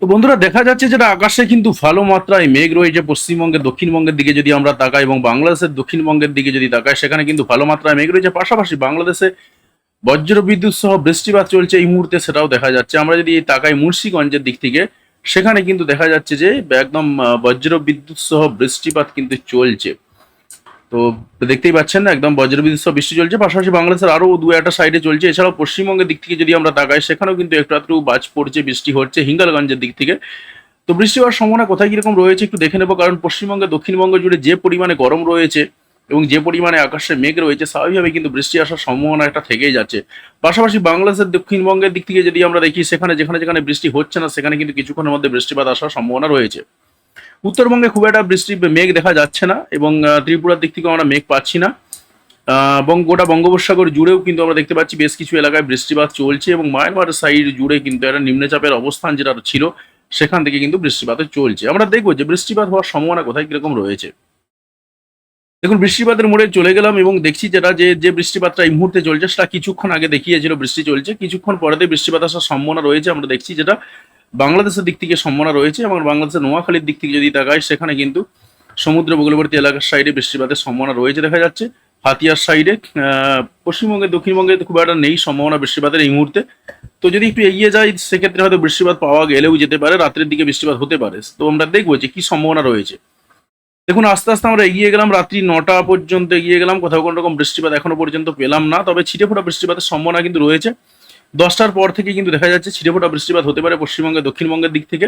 তো বন্ধুরা, দেখা যাচ্ছে যেটা আকাশে কিন্তু ভালো মাত্রায় মেঘ রয়েছে পশ্চিমবঙ্গের, দক্ষিণবঙ্গের দিকে যদি আমরা তাকাই এবং বাংলাদেশের দক্ষিণবঙ্গের দিকে যদি তাকাই, সেখানে কিন্তু ভালো মাত্রায় মেঘ রয়েছে। পাশাপাশি বাংলাদেশে বজ্র বিদ্যুৎ সহ বৃষ্টিপাত চলছে এই মুহূর্তে, সেটাও দেখা যাচ্ছে। আমরা যদি তাকাই মুন্সিগঞ্জের দিক থেকে, সেখানে কিন্তু দেখা যাচ্ছে যে একদম বজ্র বিদ্যুৎ সহ বৃষ্টিপাত কিন্তু চলছে। তো দেখতেই পাচ্ছেন না, একদম বজ্রবিদ্যুৎ বৃষ্টি চলছে। পাশাপাশি বাংলাদেশের আরও দু একটা সাইডে চলছে। এছাড়াও পশ্চিমবঙ্গের দিক থেকে যদি আমরা তাকাই, সেখানেও কিন্তু একটু একটু বাজ পড়ছে, বৃষ্টি হচ্ছে হিঙ্গালগঞ্জের দিক থেকে। তো বৃষ্টি হওয়ার সম্ভাবনা কোথায় কীরকম রয়েছে একটু দেখে নেব, কারণ পশ্চিমবঙ্গে দক্ষিণবঙ্গ জুড়ে যে পরিমাণে গরম রয়েছে এবং যে পরিমাণে আকাশে মেঘ রয়েছে স্বাভাবিকভাবে কিন্তু বৃষ্টি আসার সম্ভাবনা একটা থেকেই যাচ্ছে। পাশাপাশি বাংলাদেশের দক্ষিণবঙ্গের দিক থেকে যদি আমরা দেখি, সেখানে যেখানে যেখানে বৃষ্টি হচ্ছে না, সেখানে কিন্তু কিছুক্ষণের মধ্যে বৃষ্টিপাত আসার সম্ভাবনা রয়েছে। উত্তরবঙ্গে খুব একটা বৃষ্টি, মেঘ দেখা যাচ্ছে না এবং ত্রিপুরার দিক থেকেও আমরা মেঘ পাচ্ছি না। এবং গোটা বঙ্গোপসাগর জুড়েও কিন্তু আমরা দেখতে পাচ্ছি বেশ কিছু এলাকায় বৃষ্টিপাত চলছে এবং মায়ানমার সাইড জুড়ে কিন্তু একটা নিম্নচাপের অবস্থান যেটা ছিল, সেখান থেকে কিন্তু বৃষ্টিপাত চলছে। আমরা দেখব যে বৃষ্টিপাত হওয়ার সম্ভাবনা কোথায় কীরকম রয়েছে। দেখুন, বৃষ্টিপাতের মোড়ে চলে গেলাম এবং দেখছি যেটা যে যে বৃষ্টিপাতটা এই মুহূর্তে চলছে, সেটা কিছুক্ষণ আগে দেখিয়েছিল বৃষ্টি চলছে। কিছুক্ষণ পরেতে বৃষ্টিপাত আসার সম্ভাবনা রয়েছে, আমরা দেখছি যেটা বাংলাদেশের দিক থেকে সম্ভাবনা রয়েছে এবং বাংলাদেশের নোয়াখালীর দিক থেকে যদি তাকাই, সেখানে কিন্তু সমুদ্র উপকূলবর্তী এলাকার সাইডে বৃষ্টিপাতের সম্ভাবনা রয়েছে দেখা যাচ্ছে। হাতিয়ার সাইডে পশ্চিমবঙ্গে, দক্ষিণবঙ্গে খুব একটা নেই সম্ভাবনা বৃষ্টিপাতের এই মুহূর্তে। তো যদি একটু এগিয়ে যায় সেক্ষেত্রে হয়তো বৃষ্টিপাত পাওয়া গেলেও যেতে পারে, রাত্রের দিকে বৃষ্টিপাত হতে পারে। তো আমরা দেখব যে কি সম্ভাবনা রয়েছে। দেখুন, আস্তে আস্তে আমরা এগিয়ে গেলাম, রাত্রি নটা পর্যন্ত এগিয়ে গেলাম। কোথাও কোনো রকম বৃষ্টিপাত এখনও পর্যন্ত পেলাম না, তবে ছিটে ফোটা বৃষ্টিপাতের সম্ভাবনা কিন্তু রয়েছে। দশটার পর থেকে কিন্তু দেখা যাচ্ছে ছিটে ফোটা বৃষ্টিপাত হতে পারে পশ্চিমবঙ্গের, দক্ষিণবঙ্গের দিক থেকে।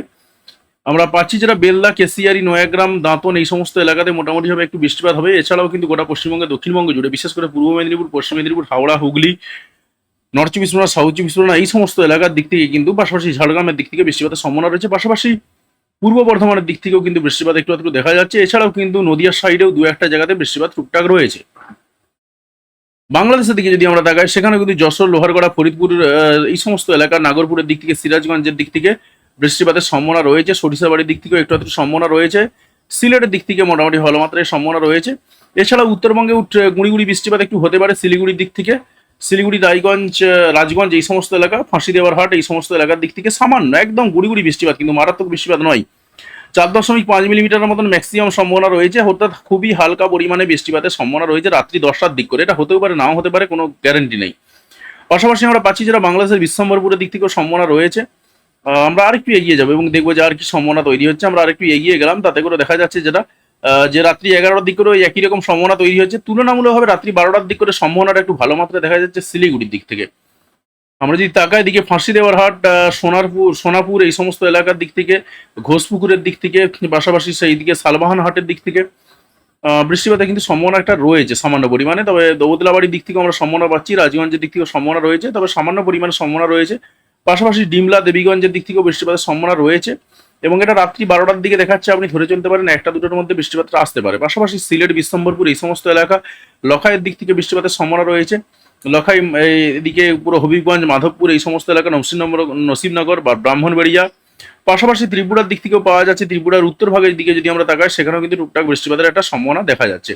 আমরা পাচ্ছি যেটা বেলদা কেসিয়ারি, নয়াগ্রাম, দাঁতন, এই সমস্ত এলাকাতে মোটামুটিভাবে একটু বৃষ্টিপাত হবে। এছাড়াও কিন্তু গোটা পশ্চিমবঙ্গের দক্ষিণবঙ্গ জুড়ে, বিশেষ করে পূর্ব মেদিনীপুর, পশ্চিম মেদিনীপুর, হাওড়া, হুগলি, নর্থ চব্বিশ পরগনা, সাউথ চব্বিশ পরগনা, এই সমস্ত এলাকার দিক থেকে কিন্তু পাশাপাশি ঝাড়গ্রামের দিক থেকে বৃষ্টিপাতের সম্ভাবনা রয়েছে। পাশাপাশি পূর্ব বর্ধমানের দিক থেকেও কিন্তু বৃষ্টিপাত একটু একটু দেখা যাচ্ছে। এছাড়াও কিন্তু নদিয়ার সাইডেও দু একটা জায়গাতে বৃষ্টিপাত টুকটাক রয়েছে। বাংলাদেশের দিকে যদি আমরা তাকাই, সেখানে কিন্তু যশোর, লোহারগড়া, ফরিদপুর এই সমস্ত এলাকা, নাগরপুরের দিক থেকে, সিরাজগঞ্জের দিক থেকে বৃষ্টিপাতের সম্ভাবনা রয়েছে, সরিষাবাড়ির দিক থেকেও একটু সম্ভাবনা রয়েছে, সিলেটের দিক থেকে মোটামুটি ভালো মাত্রায় সম্ভাবনা রয়েছে। এছাড়া উত্তরবঙ্গে উঠ- গুঁড়ি গুঁড়ি বৃষ্টিপাত একটু হতে পারে শিলিগুড়ির দিক থেকে। শিলিগুড়ি, রায়গঞ্জ রাজগঞ্জ, এই সমস্ত এলাকা ফাঁসি দেওয়ার হাট এই সমস্ত এলাকার দিক থেকে সামান্য, একদম গুড়ি গুড়ি বৃষ্টিপাত, কিন্তু মারাত্মক বৃষ্টিপাত নয়। চার দশমিক পাঁচ মিলিমিটারের মতন ম্যাক্সিমাম সম্ভাবনা রয়েছে। অর্থাৎ খুবই হালকা পরিমাণে বৃষ্টিপাতের সম্ভাবনা রয়েছে রাত্রি দশটার দিক করে। এটা হতেও পারে, নাও হতে পারে, কোনো গ্যারেন্টি নেই। পাশাপাশি আমরা পাচ্ছি যেটা বাংলাদেশের বিশ্বম্বরপুরের দিক থেকেও সম্ভাবনা রয়েছে। আমরা আরেকটু এগিয়ে যাব এবং দেখব যে আর কি সম্ভাবনা তৈরি হচ্ছে। আমরা আরেকটু এগিয়ে গেলাম, তাতে করে দেখা যাচ্ছে যেটা যে রাত্রি এগারোটার দিক করে একই রকম সম্ভাবনা তৈরি হচ্ছে। তুলনামূলকভাবে রাত্রি বারোটার দিক করে সম্ভাবনাটা একটু ভালো মাত্রায় দেখা যাচ্ছে শিলিগুড়ির দিক থেকে। আমরা যদি তাকায় দিকে ফাঁসি দেওয়ার হাট সোনারপুর সোনাপুর এই সমস্ত এলাকার দিক থেকে ঘোষপুকুরের দিক থেকে পাশাপাশি সেই দিকে সালবাহান হাটের দিক থেকে আহ, বৃষ্টিপাতে কিন্তু সম্ভাবনা একটা রয়েছে সামান্য পরিমাণে। তবে দৌদলাবাড়ির দিক থেকে আমরা সম্ভাবনা পাচ্ছি রাজগঞ্জের দিক থেকেও সম্ভাবনা রয়েছে তবে সামান্য পরিমাণে সম্ভাবনা রয়েছে। পাশাপাশি ডিমলা দেবীগঞ্জের দিক থেকেও বৃষ্টিপাতের সম্ভাবনা রয়েছে এবং এটা রাত্রি বারোটার দিকে দেখাচ্ছে আপনি ধরে চলতে পারেন একটা দুটোর মধ্যে বৃষ্টিপাতটা আসতে পারে। পাশাপাশি সিলেট বিশ্বম্বরপুর এই সমস্ত এলাকা লখাইয়ের দিক থেকে বৃষ্টিপাতের সম্ভাবনা রয়েছে। লখাই এদিকে পুরো হবিগঞ্জ, মাধবপুর, এই সমস্ত এলাকা নরসিংনগর নসিবনগর বা ব্রাহ্মণবাড়িয়া। পাশাপাশি ত্রিপুরার দিক থেকেও পাওয়া যাচ্ছে, ত্রিপুরার উত্তর ভাগের দিকে যদি আমরা তাকাই, সেখানেও কিন্তু টুকটাক বৃষ্টিপাতের একটা সম্ভাবনা দেখা যাচ্ছে।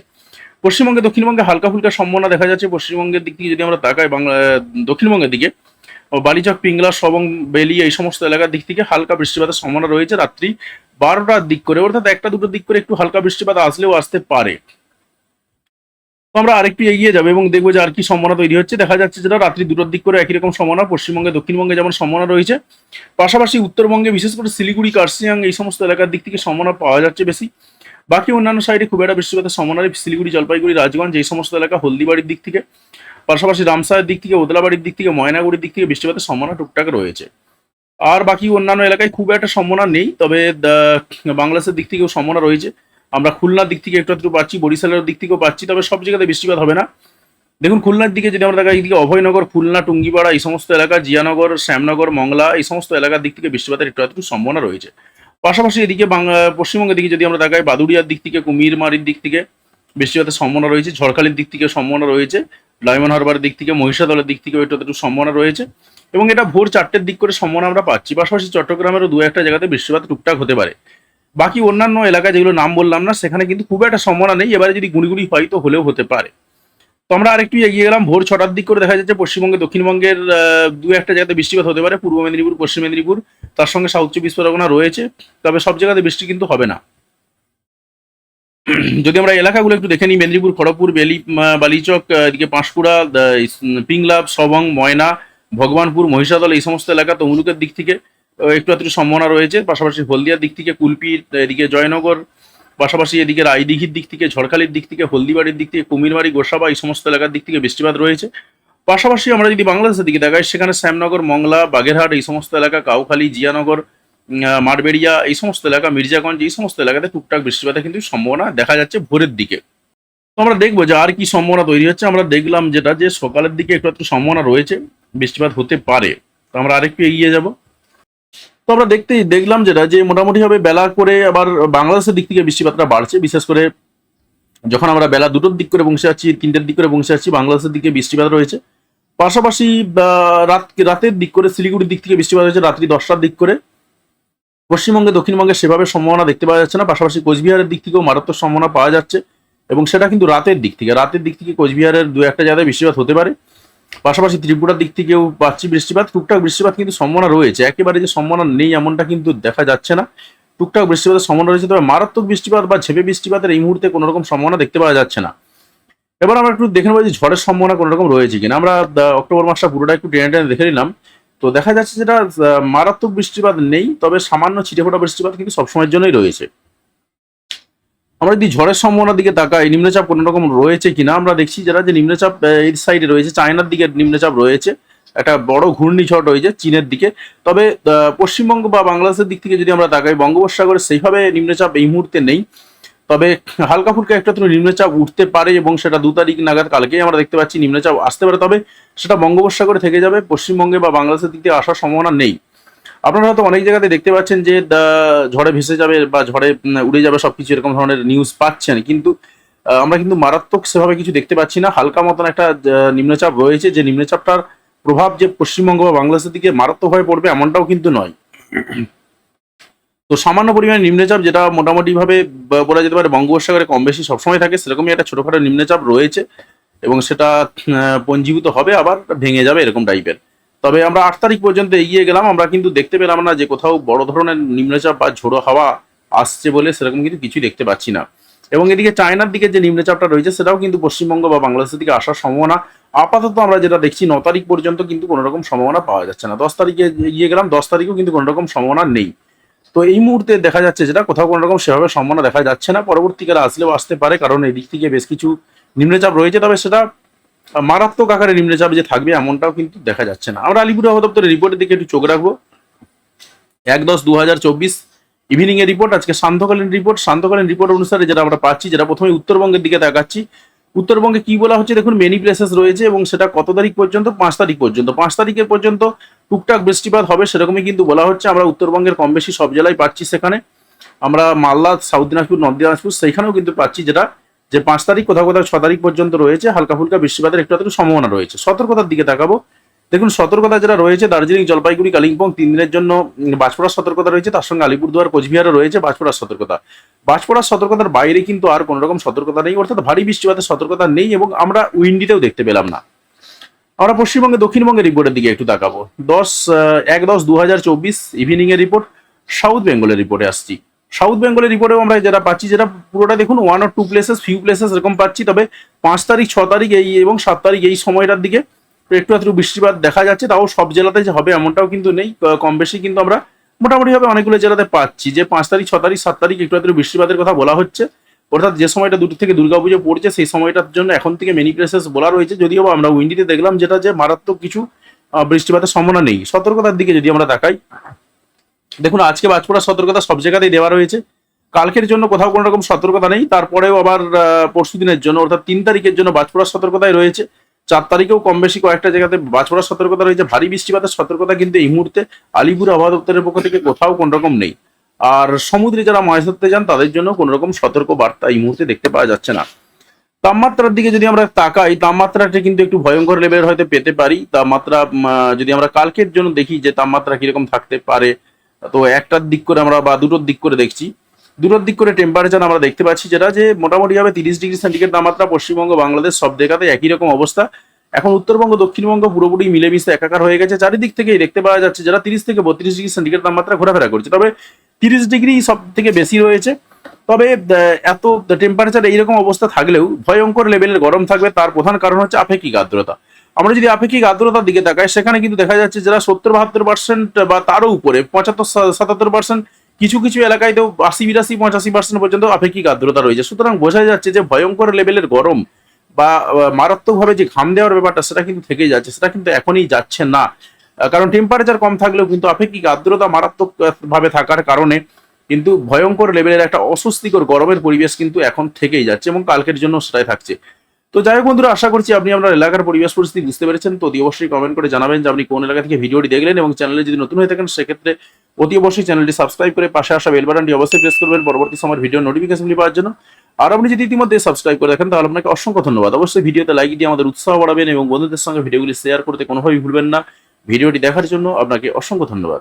পশ্চিমবঙ্গে, দক্ষিণবঙ্গে হালকা ফুলকা সম্ভাবনা দেখা যাচ্ছে। পশ্চিমবঙ্গের দিক থেকে যদি আমরা তাকাই, বাংলা, দক্ষিণবঙ্গের দিকে, বালিচক, পিংলা সবং বেলি, এই সমস্ত এলাকার দিক থেকে হালকা বৃষ্টিপাতের সম্ভাবনা রয়েছে রাত্রি বারোটার দিক করে। অর্থাৎ একটা দুটোর দিক করে একটু হালকা বৃষ্টিপাত আসলেও আসতে পারে। আমরা আরেকটু এগিয়ে যাব এবং দেখব যে আর কি সম্ভাবনা তৈরি হচ্ছে। দেখা যাচ্ছে যেটা রাত্রি দুটোর দিক করে একই রকম সম্ভাবনা, পশ্চিমবঙ্গে, দক্ষিণবঙ্গে যেমন সম্ভাবনা রয়েছে। পাশাপাশি উত্তরবঙ্গে বিশেষ করে শিলিগুড়ি কার্সিয়াং এই সমস্ত এলাকার দিক থেকে সম্ভাবনা পাওয়া যাচ্ছে বেশি। বাকি অন্যান্য সাইডে খুব একটা বৃষ্টিপাতের সম্ভাবনা শিলিগুড়ি, জলপাইগুড়ি, রাজগঞ্জ এই সমস্ত এলাকা হলদিবাড়ির দিক থেকে। পাশাপাশি রামসায়ের দিক থেকে, ওদলাবাড়ির দিক থেকে, ময়নাগুড়ির দিক থেকে বৃষ্টিপাতের সম্ভাবনা টুকটাক রয়েছে। আর বাকি অন্যান্য এলাকায় খুব একটা সম্ভাবনা নেই, তবে বাংলাদেশের দিক থেকেও সম্ভাবনা রয়েছে। আমরা খুলনার দিক থেকে একটু একটু পাচ্ছি বরিশালের দিক থেকেও পাচ্ছি তবে সব জায়গাতে বৃষ্টিপাত হবে না। দেখুন, খুলনার দিকে যদি আমরা দেখাই এইদিকে অভয়নগর, খুলনা, টুঙ্গিপাড়া, এই সমস্ত এলাকা, জিয়ানগর, শ্যামনগর, মংলা, এই সমস্ত এলাকার দিক থেকে বৃষ্টিপাতের একটু একটু সম্ভাবনা রয়েছে। পাশাপাশি এদিকে বাংলা পশ্চিমবঙ্গের দিকে যদি আমরা দেখাই, বাদুড়িয়ার দিক থেকে, কুমিরমারির দিক থেকে বৃষ্টিপাতের সম্ভাবনা রয়েছে, ঝড়খালির দিক থেকে সম্ভাবনা রয়েছে ডায়মন্ড হারবারের দিক থেকে, মহিষাদলের দিক থেকে একটু একটু সম্ভাবনা রয়েছে, এবং এটা ভোর চারটের দিক করে সম্ভাবনা আমরা পাচ্ছি। পাশাপাশি চট্টগ্রামেরও দু একটা জায়গাতে বৃষ্টিপাত টুকটাক হতে পারে। বাকি অন্যান্য এলাকা যেগুলো নাম বললাম না, সেখানে কিন্তু খুব একটা সম্ভাবনা নেই। এবারে যদি গুঁড়ি গুঁড়ি হয় তো হলেও হতে পারে। তো আমরা আরেকটু এগিয়ে গেলাম। ভোর ছটার দিক করে দেখা যাচ্ছে পশ্চিমবঙ্গে, দক্ষিণবঙ্গের দু একটা জায়গাতে বৃষ্টিপাত হতে পারে। পূর্ব মেদিনীপুর, পশ্চিম মেদিনীপুর, তার সঙ্গে সাউথ চব্বিশ পরগনা রয়েছে। তবে সব জায়গাতে বৃষ্টি কিন্তু হবে না। যদি আমরা এলাকাগুলো একটু দেখে নিই, মেদিনীপুর, খড়গপুর, বেলি বালিচক এদিকে পাঁশকুড়া পিংলাভ, সবং, ময়না, ভগবানপুর, মহিষাদল, এই সমস্ত এলাকা তমলুকের দিক থেকে। একটু একটু সম্ভাবনা রয়েছে। পাশাপাশি হলদিয়ার দিক থেকে কুলপি, এদিকে জয়নগর, পাশাপাশি এদিকে রায়দিঘির দিক থেকে, ঝড়খালির দিক থেকে, হলদিবাড়ির দিক থেকে, কুমিরবাড়ি, গোসাবা, এই সমস্ত এলাকার দিক থেকে বৃষ্টিপাত রয়েছে। পাশাপাশি আমরা যদি বাংলাদেশের দিকে দেখাই সেখানে শ্যামনগর, মংলা, বাগেরহাট, এই সমস্ত এলাকা, কাউখালি, জিয়ানগর মারবেড়িয়া এই সমস্ত এলাকা, মির্জাগঞ্জ, এই সমস্ত এলাকাতে টুকটাক বৃষ্টিপাতের কিন্তু সম্ভাবনা দেখা যাচ্ছে ভোরের দিকে। তো আমরা দেখব যে আর কি সম্ভাবনা তৈরি হচ্ছে। আমরা দেখলাম যেটা, যে সকালের দিকে একটু একটু সম্ভাবনা রয়েছে, বৃষ্টিপাত হতে পারে। তো আমরা আরেকটু এগিয়ে যাব। তো আমরা দেখতে দেখলাম যেটা, যে মোটামুটি ভাবে বেলা করে আবার বাংলাদেশের দিক থেকে বৃষ্টিপাতটা বাড়ছে। বিশেষ করে যখন আমরা বেলা দুটোর দিক করে বংশে আছি তিনটের দিক করে বংশে আছি বাংলাদেশের দিকে বৃষ্টিপাত রয়েছে। পাশাপাশি রাত, রাতের দিক করে শিলিগুড়ির দিক থেকে বৃষ্টিপাত হয়েছে রাত্রি দশটার দিক করে। পশ্চিমবঙ্গে, দক্ষিণবঙ্গে সেভাবে সম্ভাবনা দেখতে পাওয়া যাচ্ছে না। পাশাপাশি কোচবিহারের দিক থেকেও মারাত্মক সম্ভাবনা পাওয়া যাচ্ছে এবং সেটা কিন্তু রাতের দিক থেকে। রাতের দিক থেকে কোচবিহারের দু একটা জায়গায় বৃষ্টিপাত হতে পারে। পাশাপাশি ত্রিপুরার দিক থেকেও পাচ্ছি বৃষ্টিপাত। টুকটাক বৃষ্টিপাত কিন্তু সম্ভাবনা রয়েছে। একেবারে যে সম্ভাবনা নেই এমনটা কিন্তু দেখা যাচ্ছে না। টুকটাক বৃষ্টিপাতের সম্ভাবনা রয়েছে, তবে মারাত্মক বৃষ্টিপাত বা ঝেপে বৃষ্টিপাতের এই মুহূর্তে কোনো রকম সম্ভাবনা দেখতে পাওয়া যাচ্ছে না। এবার আমরা একটু দেখে নেব যে ঝড়ের সম্ভাবনা কোনো রকম রয়েছে কিনা। আমরা অক্টোবর মাসটা পুরোটা একটু টেনে টেনে দেখে নিলাম। তো দেখা যাচ্ছে যেটা মারাত্মক বৃষ্টিপাত নেই, তবে সামান্য ছিটেফোঁটা বৃষ্টিপাত কিন্তু সবসময়ের জন্যই রয়েছে। আমরা যদি ঝড়ের সম্ভাবনার দিকে তাকাই, নিম্নচাপ কোনো রকম রয়েছে কিনা, আমরা দেখছি যারা যে নিম্নচাপ এই সাইডে রয়েছে, চায়নার দিকে নিম্নচাপ রয়েছে, একটা বড় ঘূর্ণিঝড় রয়েছে চীনের দিকে। তবে পশ্চিমবঙ্গ বা বাংলাদেশের দিক থেকে যদি আমরা তাকাই, বঙ্গোপসাগরে সেইভাবে নিম্নচাপ এই মুহূর্তে নেই। তবে হালকা ফুলকা একটা তো নিম্নচাপ উঠতে পারে এবং সেটা দু তারিখ নাগাদ, কালকেই আমরা দেখতে পাচ্ছি নিম্নচাপ আসতে পারে। তবে সেটা বঙ্গোপসাগরে থেকে যাবে, পশ্চিমবঙ্গে বা বাংলাদেশের দিক থেকে আসার সম্ভাবনা নেই। আপনারা হয়তো অনেক জায়গাতে দেখতে পাচ্ছেন যে ঝড়ে ভেসে যাবে বা ঝড়ে উড়ে যাবে সবকিছু এরকম ধরনের নিউজ পাচ্ছেন। কিন্তু আমরা কিন্তু মারাত্মক সেভাবে কিছু দেখতে পাচ্ছি না। হালকা মতন একটা নিম্নচাপ রয়েছে। যে নিম্নচাপটার প্রভাব যে পশ্চিমবঙ্গ বা বাংলাদেশের দিকে মারাত্মকভাবে পড়বে এমনটাও কিন্তু নয়। তো সামান্য পরিমাণে নিম্নচাপ যেটা মোটামুটি ভাবে বলা যেতে পারে বঙ্গোপসাগরে কম বেশি সবসময় থাকে, সেরকমই একটা ছোটখাটো নিম্নচাপ রয়েছে এবং সেটা পঞ্জীভূত হবে আবার ভেঙে যাবে এরকম টাইপের তবে আমরা আট তারিখ পর্যন্ত এগিয়ে গেলাম। আমরা কিন্তু দেখতে পেলাম না যে কোথাও বড় ধরনের নিম্নচাপ বা ঝোড়ো হাওয়া আসছে বলে সেরকম কিন্তু কিছুই দেখতে পাচ্ছি না। এবং এদিকে চায়নার দিকে যে নিম্নচাপটা রয়েছে সেটাও কিন্তু পশ্চিমবঙ্গ বা বাংলাদেশের দিকে আসার সম্ভাবনা। আপাতত আমরা যেটা দেখছি, ন তারিখ পর্যন্ত কিন্তু কোনো রকম সম্ভাবনা পাওয়া যাচ্ছে না। দশ তারিখে এগিয়ে গেলাম, দশ তারিখেও কিন্তু কোনো রকম সম্ভাবনা নেই। তো এই মুহূর্তে দেখা যাচ্ছে যেটা, কোথাও কোনো রকম সেভাবে সম্ভাবনা দেখা যাচ্ছে না। পরবর্তীকালে আসলেও আসতে পারে, কারণ এই দিক থেকে বেশ কিছু নিম্নচাপ রয়েছে। তবে সেটা মারাত্মক আকারে নিম্নচাপ যে থাকবে এমনটাও কিন্তু দেখা যাচ্ছে না। আমরা আলিপুর আবহাওয়া দপ্তরের রিপোর্টের দিকে একটু চোখ রাখব। এক দশ দু হাজার চব্বিশ ইভিনিং এর রিপোর্ট আজকে শান্তকালীন রিপোর্ট শান্তকালীন রিপোর্ট অনুসারে যেটা আমরা পাচ্ছি, যেটা প্রথমে উত্তরবঙ্গের দিকে তাকাচ্ছি। উত্তরবঙ্গে কি বলা হচ্ছে? দেখুন মেনি প্লেসেস রয়েছে এবং সেটা কত তারিখ পর্যন্ত? পাঁচ তারিখ পর্যন্ত। পাঁচ তারিখের পর্যন্ত টুকটাক বৃষ্টিপাত হবে, সেরকমই কিন্তু বলা হচ্ছে। আমরা উত্তরবঙ্গের কম বেশি সব জেলায় পাচ্ছি সেখানে। আমরা মালদা, সাউথ দিনাজপুর, নর্থ দিনাজপুর, সেইখানেও কিন্তু পাচ্ছি যেটা যে পাঁচ তারিখ কোথাও কোথাও ছ তারিখ পর্যন্ত রয়েছে হালকা ফুলকা বৃষ্টিপাতের একটু একটু সম্ভাবনা রয়েছে। সতর্কতার দিকে তাকাবো। দেখুন, সতর্কতা যেটা রয়েছে, দার্জিলিং, জলপাইগুড়ি, কালিম্পং, তিন দিনের জন্য বাজপড়ার সতর্কতা রয়েছে, তার সঙ্গে আলিপুরদুয়ার, কোচবিহারও রয়েছে বাজপড়ার সতর্কতা। বাজপড়ার সতর্কতার বাইরে কিন্তু আর কোনো রকম সতর্কতা নেই, অর্থাৎ ভারী বৃষ্টিপাতের সতর্কতা নেই এবং আমরা উইন্ডিতেও দেখতে পেলাম না। আমরা পশ্চিমবঙ্গে, দক্ষিণবঙ্গের রিপোর্টের দিকে একটু তাকাবো। দশ এক দশ দু হাজার চব্বিশ ইভিনিং এর রিপোর্ট সাউথ বেঙ্গলের রিপোর্টে আসছি। সাউথ বেঙ্গলের রিপোর্টেও আমরা যেটা পাচ্ছি, যেটা পুরোটা দেখুন one or two places few places এরকম পাচ্ছি, তবে পাঁচ তারিখ, ছ তারিখ এই এবং সাত তারিখ এই সময়টার দিকে একটু একটু বৃষ্টিপাত দেখা যাচ্ছে, তাও সব জেলাতে যে হবে এমনটাও কিন্তু নেই কম বেশি কিন্তু আমরা মোটামুটি ভাবে অনেকগুলো জেলাতে পাচ্ছি, যে পাঁচ তারিখ, ছ তারিখ, সাত তারিখ একটু একটু বৃষ্টিপাতের কথা বলা হচ্ছে, অর্থাৎ যে সময়টা দুটো থেকে দুর্গাপুজো পড়ছে, সেই সময়টার জন্য এখন থেকে মেনি প্লেসেস বলা রয়েছে, যদিও বা আমরা উইন্ডিতে দেখলাম যেটা যে মারাত্মক কিছু বৃষ্টিপাতের সম্ভাবনা নেই। সতর্কতার দিকে যদি আমরা তাকাই দেখুন, আজকে বাজপড়ার সতর্কতা সব জায়গাতেই দেওয়া রয়েছে। কালকের জন্য কোথাও কোনো রকম সতর্কতা নেই। তারপরেও আবার পরশু দিনের জন্য, অর্থাৎ তিন তারিখের জন্য বাজপড়ার সতর্কতায় রয়েছে। চার তারিখেও কম বেশি কয়েকটা জায়গাতে বাজপড়ার সতর্কতা রয়েছে। ভারী বৃষ্টিপাতের সতর্কতা কিন্তু এই মুহূর্তে আলিপুর আবহাওয়া দপ্তরের পক্ষ থেকে কোথাও কোন রকম নেই। আর সমুদ্রে যারা মাছ ধরতে যান, তাদের জন্য কোনো রকম সতর্ক বার্তা এই মুহূর্তে দেখতে পাওয়া যাচ্ছে না। তাপমাত্রার দিকে যদি আমরা তাকাই, তাপমাত্রাটা কিন্তু একটু ভয়ঙ্কর লেভেলের হয়তো পেতে পারি। তাপমাত্রা যদি আমরা কালকের জন্য দেখি যে তাপমাত্রা কীরকম থাকতে পারে তো একটার দিক করে আমরা বা দুটোর দিক করে দেখছি। দুটোর দিক করে টেম্পারেচার আমরা দেখতে পাচ্ছি যেটা যে মোটামুটি ভাবে তিরিশ ডিগ্রি সেন্টিগ্রেড তাপমাত্রা পশ্চিমবঙ্গ, বাংলাদেশ সব জায়গাতে একই রকম অবস্থা। এখন উত্তরবঙ্গ, দক্ষিণবঙ্গ পুরোপুরি মিলেমিশে একাকার হয়ে গেছে। চারিদিক থেকেই দেখতে পাওয়া যাচ্ছে যারা তিরিশ থেকে বত্রিশ ডিগ্রি সেন্টিগ্রেড তাপমাত্রা ঘোরাফেরা করছে। তবে তিরিশ ডিগ্রি সব থেকে বেশি রয়েছে। তবে এত টেম্পারেচার এইরকম অবস্থা থাকলেও ভয়ঙ্কর লেভেলের গরম থাকবে। তার প্রধান কারণ হচ্ছে আপেক্ষিক আর্দ্রতা। আমরা যদি আপেক্ষিক আর্দ্রতার দিকে তাকাই, সেখানে কিন্তু দেখা যাচ্ছে যারা সত্তর বাহাত্তর পার্সেন্ট বা তারও উপরে, পঁচাত্তর সাতাত্তর পার্সেন্ট কিছু কিছু এলাকায় তো আশি বিরাশি পঁচাশি পার্সেন্ট পর্যন্ত আপেক্ষিক আর্দ্রতা রয়েছে। সুতরাং বোঝা যাচ্ছে যে ভয়ঙ্কর লেভেলের গরম বা মারাত্মকভাবে যে ঘাম দেওয়ার ব্যাপারটা, সেটা কিন্তু থেকে যাচ্ছে, সেটা কিন্তু এখনই যাচ্ছে না। কারণ টেম্পারেচার কম থাকলেও কিন্তু আপেক্ষিক আর্দ্রতা মারাত্মকভাবে থাকার কারণে কিন্তু ভয়ঙ্কর লেভেলের একটা অস্বস্তিকর গরমের পরিবেশ কিন্তু এখন থেকেই যাচ্ছে এবং কালকের জন্য সেটাই থাকছে। তো যাই হোক বন্ধুরা, আশা করছি আপনি আপনার এলাকার পরিবেশ পরিস্থিতি বুঝতে পেরেছেন। তো অতি অবশ্যই কমেন্ট করে জানাবেন যে আপনি কোন এলাকা থেকে ভিডিওটি দেখলেন এবং চ্যানেলে যদি নতুন হয়ে থাকেন, সেক্ষেত্রে অতি অবশ্যই চ্যানেলটি সাবস্ক্রাইব করে পাশে আসা বেল বাটনটি অবশ্যই প্রেস করবেন পরবর্তী সময়ের ভিডিও নোটিফিকেশনগুলি পাওয়ার জন্য। আর আপনি যদি ইতিমধ্যে সাবস্ক্রাইব করে রাখেন তাহলে আপনাকে অসংখ্য ধন্যবাদ। অবশ্যই ভিডিওতে লাইক দিয়ে আমাদের উৎসাহ বাড়াবেন এবং বন্ধুদের সঙ্গে ভিডিওগুলি শেয়ার করতে কোনোভাবেই ভুলবেন না। ভিডিওটি দেখার জন্য আপনাকে অসংখ্য ধন্যবাদ।